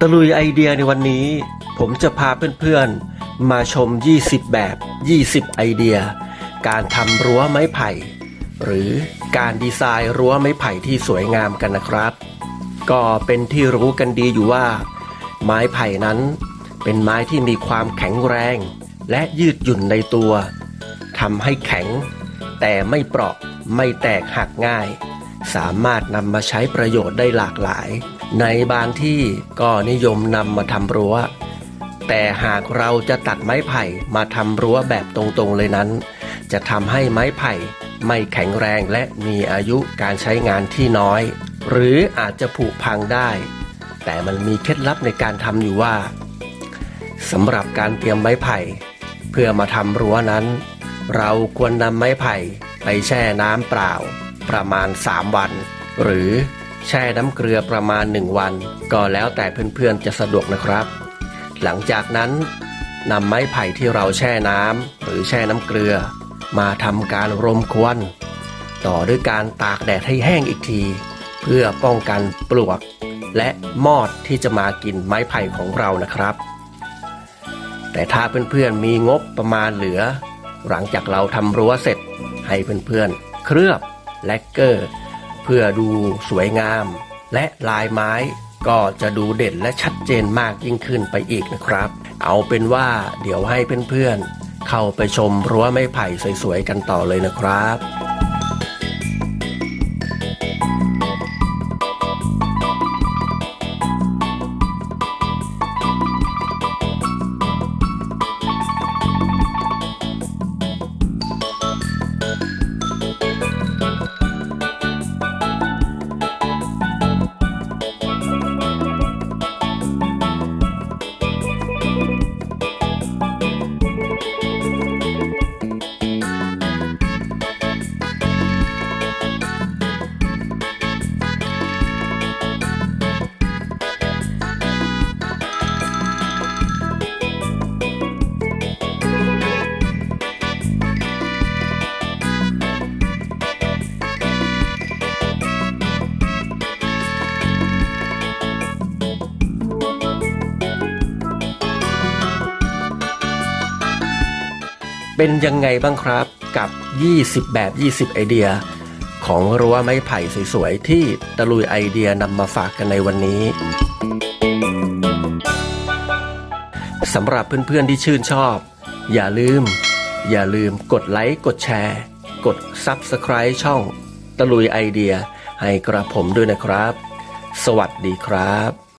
ตะลุยไอเดียในวันนี้ ผมจะพาเพื่อนๆ มาชม 20 แบบ 20 ไอเดีย การทำรั้วไม้ไผ่ หรือการดีไซน์รั้วไม้ไผ่ที่สวยงามกันนะครับ ก็เป็นที่รู้กันดีอยู่ว่า ไม้ไผ่นั้น เป็นไม้ที่มีความแข็งแรง และยืดหยุ่นในตัวทำให้แข็ง แต่ไม่เปราะไม่แตกหักง่าย สามารถนำมาใช้ประโยชน์ได้หลากหลาย ในบางที่ก็นิยมนำมาทำรั้ว แต่หากเราจะตัดไม้ไผ่มาทำรั้วแบบตรงๆเลยนั้น จะทำให้ไม้ไผ่ไม่แข็งแรงและมีอายุการใช้งานที่น้อย หรืออาจจะผุพังได้ แต่มันมีเคล็ดลับในการทำอยู่ว่าสำหรับการเตรียมไม้ไผ่ เพื่อมาทำรั้วนั้น เราควรนำไม้ไผ่ไปแช่น้ำเปล่า ประมาณ 3 วัน หรือ แช่น้ำเกลือประมาณ 1 วัน ก็แล้วแต่เพื่อนๆจะสะดวกนะครับ หลังจากนั้นนำไม้ไผ่ที่เราแช่น้ำหรือแช่น้ำเกลือ มาทำการรมควันต่อด้วยการตากแดดให้แห้งอีกที เพื่อป้องกันปลวก และมอดที่จะมากินไม้ไผ่ของเรานะครับ แต่ถ้าเพื่อนๆมีงบประมาณเหลือ หลังจากเราทำรั้วเสร็จ ให้เพื่อนๆเคลือบแลกเกอร์ พื่อดูสวยงาม และลายไม้ก็จะดูเด่นและชัดเจนมากยิ่งขึ้นไปอีกนะครับ เอาเป็นว่าเดี๋ยวให้เพื่อนๆเข้าไปชมรั้วไม้ไผ่สวยๆกันต่อเลยนะครับ เป็นยังไงบ้างครับกับ 20 แบบ 20 ไอเดีย ของรั้วไม้ไผ่สวยๆ ที่ตะลุยไอเดียนำมาฝากกันในวันนี้สำหรับเพื่อนๆที่ชื่นชอบ อย่าลืม อย่าลืมกดไลค์กดแชร์ กด Subscribe ช่อง ตะลุยไอเดีย ให้กระผมด้วยนะครับ สวัสดีครับ